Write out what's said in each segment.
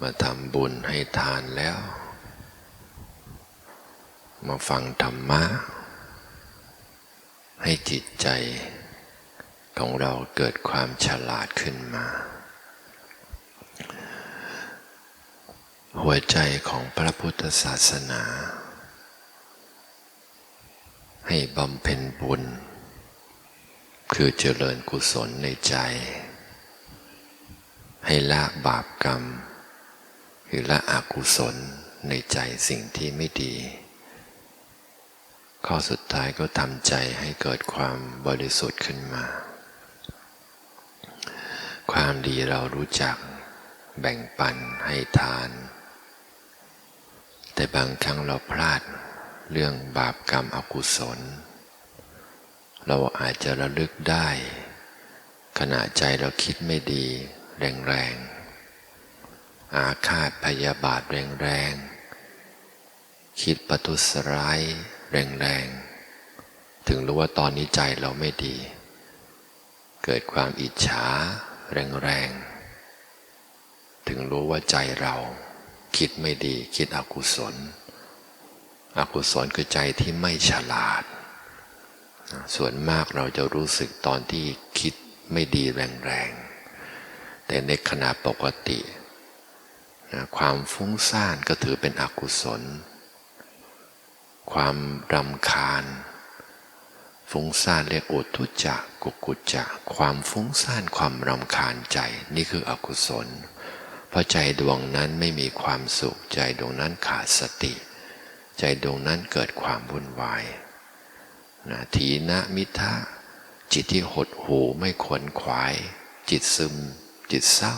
มาทำบุญให้ทานแล้ว มาฟังธรรมะ ให้จิตใจ ของเราเกิดความฉลาดขึ้นมา หัวใจของพระพุทธศาสนา ให้บำเพ็ญบุญ คือเจริญกุศลในใจ ให้ละบาปกรรม คือละอกุศลในใจสิ่งที่ไม่ดี ข้อสุดท้ายก็ทำใจให้เกิดความบริสุทธิ์ขึ้นมา ความดีเรารู้จักแบ่งปันให้ทาน แต่บางครั้งเราพลาดเรื่องบาปกรรมอกุศล เราอาจจะระลึกได้ ขณะใจเราคิดไม่ดี แรงๆ อาฆาตพยาบาทแรงๆ คิดประทุษร้ายแรงๆ ถึงรู้ว่าตอนนี้ใจเราไม่ดี เกิดความอิจฉาแรงๆ ถึงรู้ว่าใจเราคิดไม่ดี คิดอกุศล อกุศลคือใจที่ไม่ฉลาด ส่วนมากเราจะรู้สึกตอนที่คิดไม่ดีแรงๆ แต่ในขณะปกติ นะความฟุ้งซ่านก็ถือเป็นอกุศล ความรำคาญ ฟุ้งซ่านเรียกอุทุจจะกุกุจจะความฟุ้งซ่านความรำคาญใจนี่คืออกุศล เพราะใจดวงนั้นไม่มีความสุขใจดวงนั้นขาดสติ ใจดวงนั้นเกิดความวุ่นวายนะทีนะมิทะจิตที่หดหูไม่ขวนขวาย จิตซึม จิตเศร้า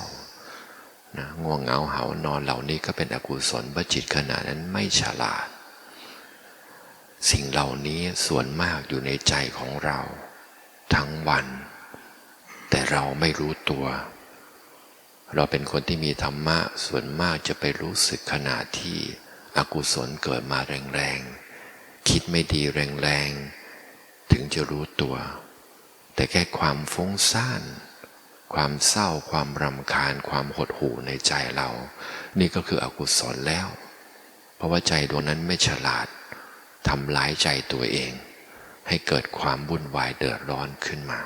นะง่วงเหงาเหานอนเหล่านี้ก็เป็นอกุศลเพราะจิตขณะนั้นไม่ฉลาด สิ่งเหล่านี้ส่วนมากอยู่ในใจของเรา ทั้งวัน แต่เราไม่รู้ตัว เราเป็นคนที่มีธรรมะส่วนมากจะไปรู้สึกขณะที่อกุศลเกิดมาแรงๆ คิดไม่ดีแรงๆ ถึงจะรู้ตัว แต่แค่ความฟุ้งซ่าน ความเศร้าความรำคาญความหดหู่ในใจเรา นี่ก็คืออกุศลแล้ว เพราะว่าใจดวงนั้นไม่ฉลาดทำร้ายใจตัวเอง ให้เกิดความวุ่นวายเดือดร้อนขึ้นมา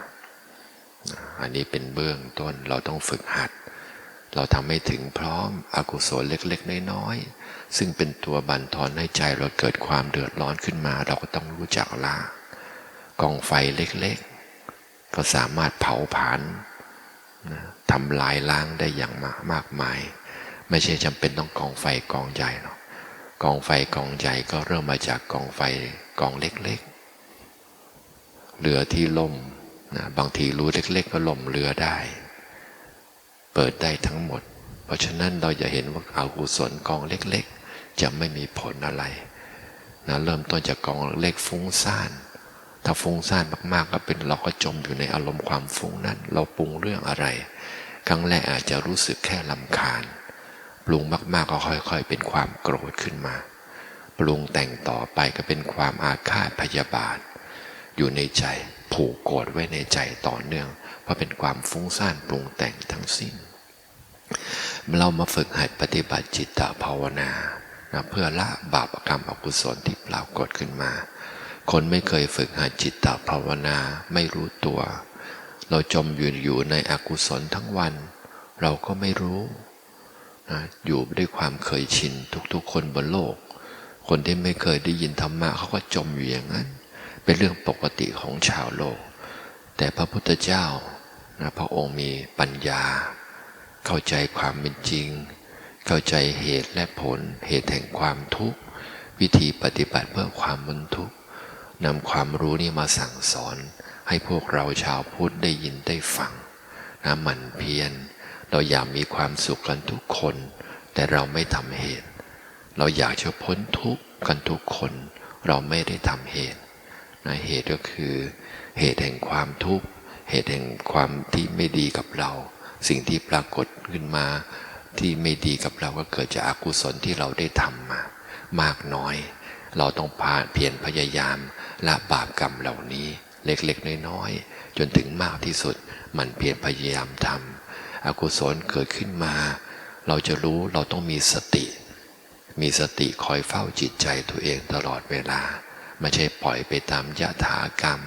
อันนี้เป็นเบื้องต้นเราต้องฝึกหัด เราทำให้ถึงพร้อมอกุศลเล็กๆน้อยๆซึ่งเป็นตัวบั่นทอนให้ใจเราเกิดความเดือดร้อนขึ้นมา เราก็ต้องรู้จักละกองไฟเล็กๆ ก็สามารถเผาผลาญ ทำลายล้างได้อย่างมากมากมาย ไม่ใช่จำเป็นต้องกองไฟกองใหญ่หรอกกองไฟกองใหญ่ก็เริ่มมาจากกองไฟกองเล็กๆ เรือที่ล่มนะบางทีรู้เล็ก ๆ ก็ล่มเรือได้ เปิดได้ทั้งหมด เพราะฉะนั้นเราจะเห็นว่าอากุศลกองเล็ก ๆ จะไม่มีผลอะไรนะเริ่มต้นจากกองเล็กฟุ้งซ่าน ถ้าฟุ้งซ่านมากๆ ก็เป็นเราก็จมอยู่ในอารมณ์ความฟุ้งนั้น เราปรุงเรื่องอะไร ครั้งแรกอาจจะรู้สึกแค่ลำคาญ ปรุงมากๆก็ค่อยๆ เป็นความโกรธขึ้นมา ปรุงแต่งต่อไปก็เป็นความอาฆาตพยาบาท อยู่ในใจผูกโกรธไว้ในใจต่อเนื่อง เพราะเป็นความฟุ้งซ่านปรุงแต่งทั้งสิ้น เรามาฝึกหัดปฏิบัติจิตตภาวนานะเพื่อละบาปกรรมอกุศลที่ปรากฏขึ้นมา คนไม่เคยฝึกหัดจิตตภาวนาไม่รู้ตัว เราจมอยู่อยู่ในอกุศลทั้งวัน เราก็ไม่รู้นะอยู่ด้วยความเคยชินทุกๆ คนบนโลก คนที่ไม่เคยได้ยินธรรมะเขาก็จมอยู่อย่างนั้น เป็นเรื่องปกติของชาวโลก แต่พระพุทธเจ้านะพระองค์มีปัญญา เข้าใจความเป็นจริง เข้าใจเหตุและผล เหตุแห่งความทุกข์ วิธีปฏิบัติเพื่อความบรรทุกข์ นำความรู้นี้มาสั่งสอน ให้พวกเราชาวพุทธได้ยินได้ฟังนะหมั่นเพียรเราอยากมีความสุขกันทุกคน แต่เราไม่ทำเหตุ เราอยากจะพ้นทุกข์กันทุกคน เราไม่ได้ทำเหตุนะเหตุก็คือเหตุแห่งความทุกข์เหตุแห่งความที่ไม่ดีกับเรา สิ่งที่ปรากฏขึ้นมาที่ไม่ดีกับเราก็เกิดจากอากุศลที่เราได้ทำมามากน้อย เราต้องพาเพียรพยายามละบาปกรรมเหล่านี้เล็กๆน้อยๆจนถึงมากที่สุด มันเพียรพยายามทำอกุศลเกิดขึ้นมา เราจะรู้เราต้องมีสติ มีสติคอยเฝ้าจิตใจตัวเองตลอดเวลา ไม่ใช่ปล่อยไปตามยะถากรรม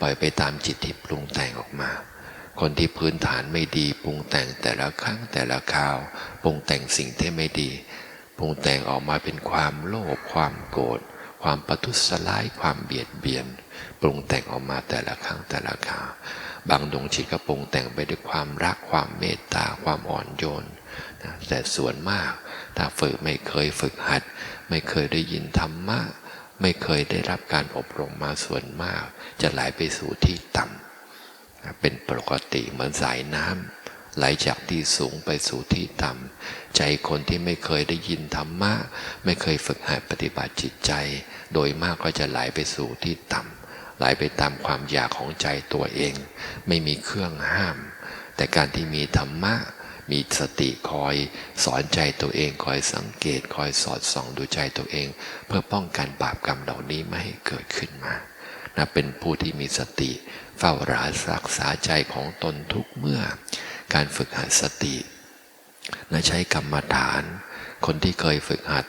ปล่อยไปตามจิตที่ปรุงแต่งออกมา คนที่พื้นฐานไม่ดีปรุงแต่งแต่ละครั้งแต่ละคราว ปรุงแต่งสิ่งที่ไม่ดี ปรุงแต่งออกมาเป็นความโลภความโกรธความประทุษร้ายความเบียดเบียน ปรุงแต่งออกมาแต่ละครั้งแต่ละคราวบางดวงจิตก็ปรุงแต่งไปด้วยความรักความเมตตาความอ่อนโยนนะแต่ส่วนมากถ้าฝึกไม่เคยฝึกหัด ไม่เคยได้ยินธรรมะไม่เคยได้รับการอบรมมาส่วนมาก จะไหลไปสู่ที่ต่ำนะเป็นปกติเหมือนสายน้ำ ไหลจากที่สูงไปสู่ที่ต่ำใจคนที่ไม่เคยได้ยินธรรมะ ไม่เคยฝึกหัดปฏิบัติจิตใจ โดยมากก็จะไหลไปสู่ที่ต่ำไหลไปตามความอยากของใจตัวเอง ไม่มีเครื่องห้าม แต่การที่มีธรรมะ มีสติคอย สอนใจตัวเองคอยสังเกตคอยสอดส่องดูใจตัวเอง เพื่อป้องกันบาปกรรมเหล่านี้ไม่ให้เกิดขึ้นมานะเป็นผู้ที่มีสติ เฝ้ารารักษาใจของตนทุกเมื่อ การฝึกหัดสตินะใช้กรรมฐาน คนที่เคยฝึกหัด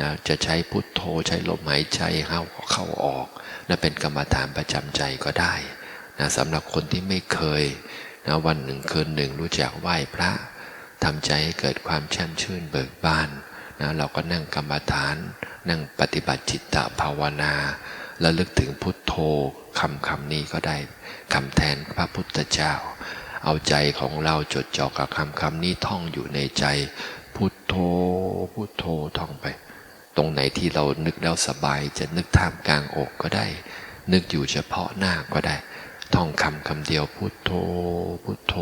นะจะใช้พุทโธใช้ลมหายใจเข้าเข้าออกนะเป็นกรรมฐานประจำใจก็ได้นะสำหรับคนที่ไม่เคยนะวันหนึ่งคืนหนึ่งรู้จักไหว้พระทำใจให้เกิดความแช่มชื่นเบิกบานนะเราก็นั่งกรรมฐาน นั่งปฏิบัติจิตตภาวนาแล้วลึกถึงพุทโธคำคำนี้ก็ได้คำแทนพระพุทธเจ้า เอาใจของเราจดจ่อกับคำคำนี้ท่องอยู่ในใจพุทโธพุทโธท่องไป ตรงไหนที่เรานึกแล้วสบายจะนึกท่ามกลางอกก็ได้ นึกอยู่เฉพาะหน้าก็ได้ ท่องคำคำเดียวพุทโธพุทโธ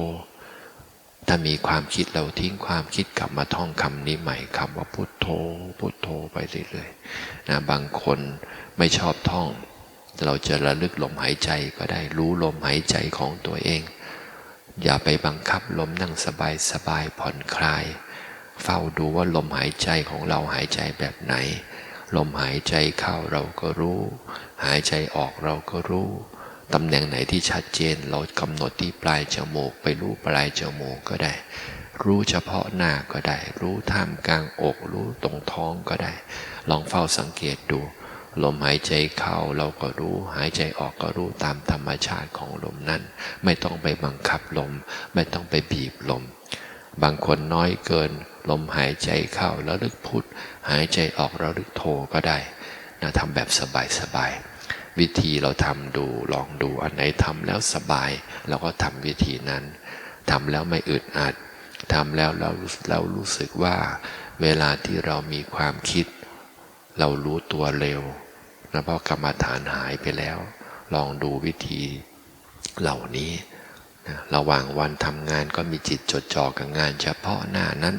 ถ้ามีความคิดเราทิ้งความคิดกลับมาท่องคำนี้ใหม่คำว่าพุทโธพุทโธไปเรื่อยๆนะบางคนไม่ชอบท่อง เราจะระลึกลมหายใจก็ได้รู้ลมหายใจของตัวเอง อย่าไปบังคับลมนั่งสบายสบายผ่อนคลาย เฝ้าดูว่าลมหายใจของเราหายใจแบบไหน ลมหายใจเข้าเราก็รู้ หายใจออกเราก็รู้ตำแหน่งไหนที่ชัดเจนเรากำหนดที่ปลายจมูก ไปรู้ปลายจมูกก็ได้ รู้เฉพาะหน้าก็ได้ รู้ท่ามกลางอกรู้ตรงท้องก็ได้ ลองเฝ้าสังเกตดู ลมหายใจเข้าเราก็รู้ หายใจออกก็รู้ตามธรรมชาติของลมนั้น ไม่ต้องไปบังคับลม ไม่ต้องไปบีบลม บางคนน้อยเกิน ลมหายใจเข้าแล้วลึกพุทหายใจออกแล้วลึกโทก็ได้นะทำแบบสบายๆวิธีเราทำดูลองดูอันไหนทำแล้วสบายเราก็ทำวิธีนั้นทำแล้วไม่อึดอัดทำแล้วเราเรารู้สึกว่า เวลาที่เรามีความคิด เรารู้ตัวเร็วนะเพราะกรรมฐานหายไปแล้ว ลองดูวิธีเหล่านี้นะระหว่างวันทำงานก็มีจิตจดจ่อกับงาน เฉพาะหน้านั้น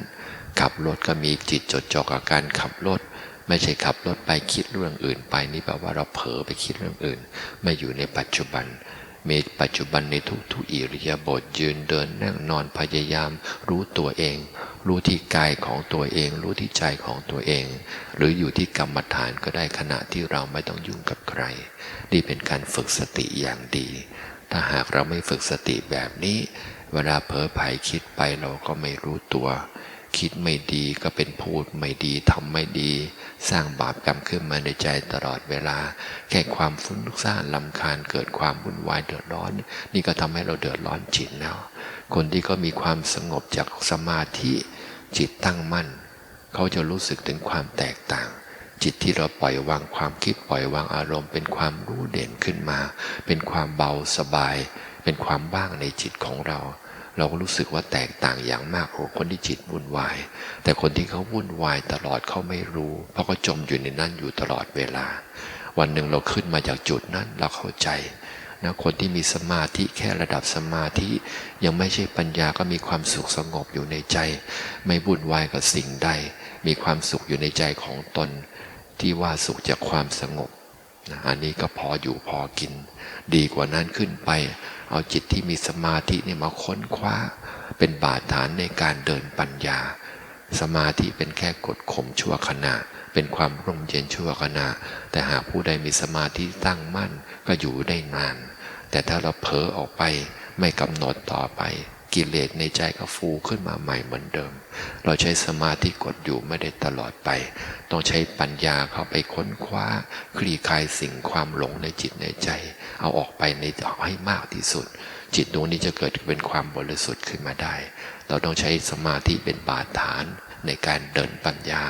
ขับรถก็มีจิตจดจ่อกับการขับรถ ไม่ใช่ขับรถไปคิดเรื่องอื่นไปนี่แปลว่าเราเผลอไปคิดเรื่องอื่น ไม่อยู่ในปัจจุบัน มีปัจจุบันในทุกทุกอิริยาบถยืนเดินนั่งนอนพยายาม รู้ตัวเอง รู้ที่กายของตัวเอง รู้ที่ใจของตัวเอง หรืออยู่ที่กรรมฐานก็ได้ขณะที่เราไม่ต้องยุ่งกับใคร นี่เป็นการฝึกสติอย่างดี ถ้าหากเราไม่ฝึกสติแบบนี้ เวลาเผลอไผคิดไปเราก็ไม่รู้ตัว คิดไม่ดีก็เป็นพูดไม่ดีทำไม่ดี สร้างบาปกรรมขึ้นมาในใจตลอดเวลา แค่ความฟุ้งซ่านลำคาญเกิดความวุ่นวายเดือดร้อน นี่ก็ทำให้เราเดือดร้อนจิตแล้ว คนที่ก็มีความสงบจากสมาธิจิตตั้งมั่น เขาจะรู้สึกถึงความแตกต่าง จิตที่เราปล่อยวางความคิดปล่อยวางอารมณ์ เป็นความรู้เด่นขึ้นมา เป็นความเบาสบาย เป็นความว่างในจิตของเรา เราก็รู้สึกว่าแตกต่างอย่างมากกว่าคนที่จิตวุ่นวาย แต่คนที่เขาวุ่นวายตลอดเขาไม่รู้ เพราะเขาจมอยู่ในนั้นอยู่ตลอดเวลา วันหนึ่งเราขึ้นมาจากจุดนั้นเราเข้าใจนะคนที่มีสมาธิแค่ระดับสมาธิ ยังไม่ใช่ปัญญาก็มีความสุขสงบอยู่ในใจ ไม่วุ่นวายกับสิ่งใด มีความสุขอยู่ในใจของตน ที่ว่าสุขจากความสงบ นะอันนี้ก็พออยู่พอกิน ดีกว่านั้นขึ้นไป เอาจิตที่มีสมาธิเนี่ยมาค้นคว้า เป็นบาดฐานในการเดินปัญญา สมาธิเป็นแค่กดข่มชั่วขณะ เป็นความร่มเย็นชั่วขณะ แต่หากผู้ใดมีสมาธิตั้งมั่นก็อยู่ได้นาน แต่ถ้าเราเผลอออกไปไม่กำหนดต่อไป กิเลสในใจก็ฟูขึ้นมาใหม่เหมือนเดิม เราใช้สมาธิกดอยู่ไม่ได้ตลอดไป ต้องใช้ปัญญาเข้าไปค้นคว้า คลี่คลายสิ่งความหลงในจิตในใจ เอาออกไปในให้มากที่สุด จิตดวงนี้จะเกิดเป็นความบริสุทธิ์ขึ้นมาได้ เราต้องใช้สมาธิเป็นบาดฐานในการเดินปัญญา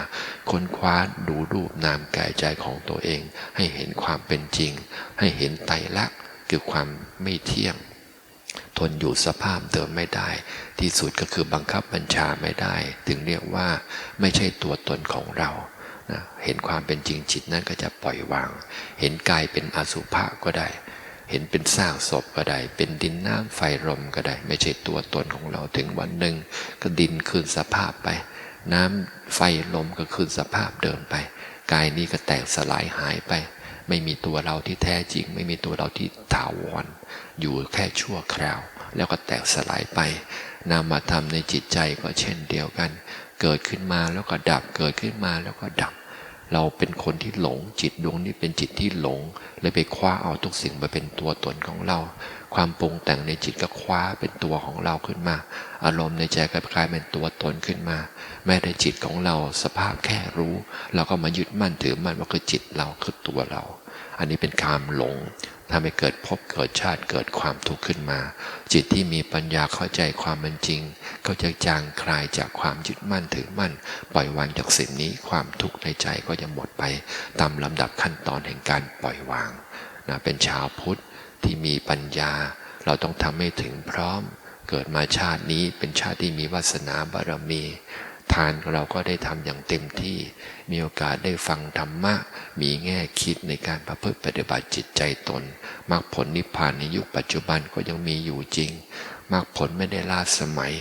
ค้นคว้าดูรูปนามกายใจของตัวเอง ให้เห็นความเป็นจริง ให้เห็นไตรลักษณ์คือความไม่เที่ยง ทนอยู่สภาพเดิมไม่ได้ ที่สุดก็คือบังคับบัญชาไม่ได้ ถึงเรียกว่าไม่ใช่ตัวตนของเรานะเห็นความเป็นจริงจิตนั้นก็จะปล่อยวาง เห็นกายเป็นอสุภะก็ได้ เห็นเป็นซากศพก็ได้ เป็นดินน้ำไฟลมก็ได้ ไม่ใช่ตัวตนของเราถึงวันหนึ่ง ก็ดินคืนสภาพไป น้ำไฟลมก็คืนสภาพเดิมไป กายนี้ก็แตกสลายหายไป ไม่มีตัวเราที่แท้จริง ไม่มีตัวเราที่ถาวร อยู่แค่ชั่วคราว แล้วก็แตกสลายไป นามธรรมในจิตใจก็เช่นเดียวกัน เกิดขึ้นมาแล้วก็ดับเกิดขึ้นมาแล้วก็ดับ เราเป็นคนที่หลงจิตดวงนี้เป็นจิตที่หลง เลยไปคว้าเอาทุกสิ่งมาเป็นตัวตนของเรา ความปรุงแต่งในจิตก็คว้าเป็นตัวของเราขึ้นมา อารมณ์ในใจก็กลายเป็นตัวตนขึ้นมา แม้แต่จิตของเราสภาพแค่รู้ เราก็มายึดมั่นถือมั่นว่าคือจิตเราคือตัวเรา อันนี้เป็นความหลง ทำให้เกิดภพเกิดชาติเกิดความทุกข์ขึ้นมา จิตที่มีปัญญาเข้าใจความเป็นจริง ก็จะจางคลายจากความยึดมั่นถือมั่น ปล่อยวางจากสิ่งนี้ความทุกข์ในใจก็จะหมดไป ตามลำดับขั้นตอนแห่งการปล่อยวางนะเป็นชาวพุทธที่มีปัญญา เราต้องทำให้ถึงพร้อม เกิดมาชาตินี้เป็นชาติที่มีวาสนาบารมี ทานเราก็ได้ทำอย่างเต็มที่ มีโอกาสได้ฟังธรรมะ มีแง่คิดในการประพฤติปฏิบัติจิตใจตนมรรคผลนิพพานในยุคปัจจุบันก็ยังมีอยู่จริงมรรคผลไม่ได้ล่าสมัย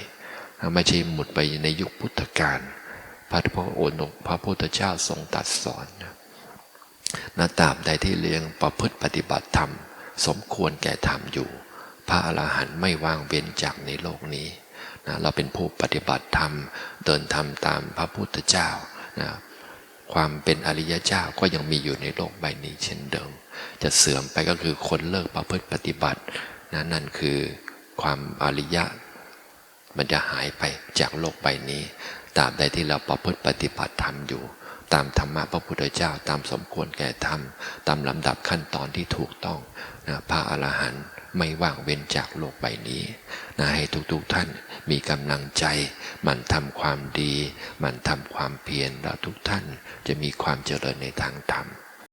ไม่ใช่หมดไปในยุคพุทธกาลพระพุทธองค์พระพุทธเจ้าทรงตัดสอนนะนาตาบใดที่เลี้ยงประพฤติปฏิบัติธรรม สมควรแก่ธรรมอยู่ พระอรหันต์ไม่ว่างเว้นจากในโลกนี้ นะเราเป็นผู้ปฏิบัติธรรม เดินธรรมตามพระพุทธเจ้านะความเป็นอริยเจ้าก็ยังมีอยู่ในโลกใบนี้เช่นเดิม จะเสื่อมไปก็คือคนเลิกประพฤติปฏิบัตินะนั่นคือความอริยะ มันจะหายไปจากโลกใบนี้ตราบใดที่เราประพฤติปฏิบัติธรรมอยู่ ตามธรรมะพระพุทธเจ้า ตามสมควรแก่ธรรม ตามลำดับขั้นตอนที่ถูกต้องนะพระอรหันต์ ไม่ว่างเว้นจากโลกใบนี้นะให้ทุกๆทท่านมีกำลังใจ มันทำความดี มันทำความเพียรแล้วทุกท่านจะมีความเจริญในทางธรรม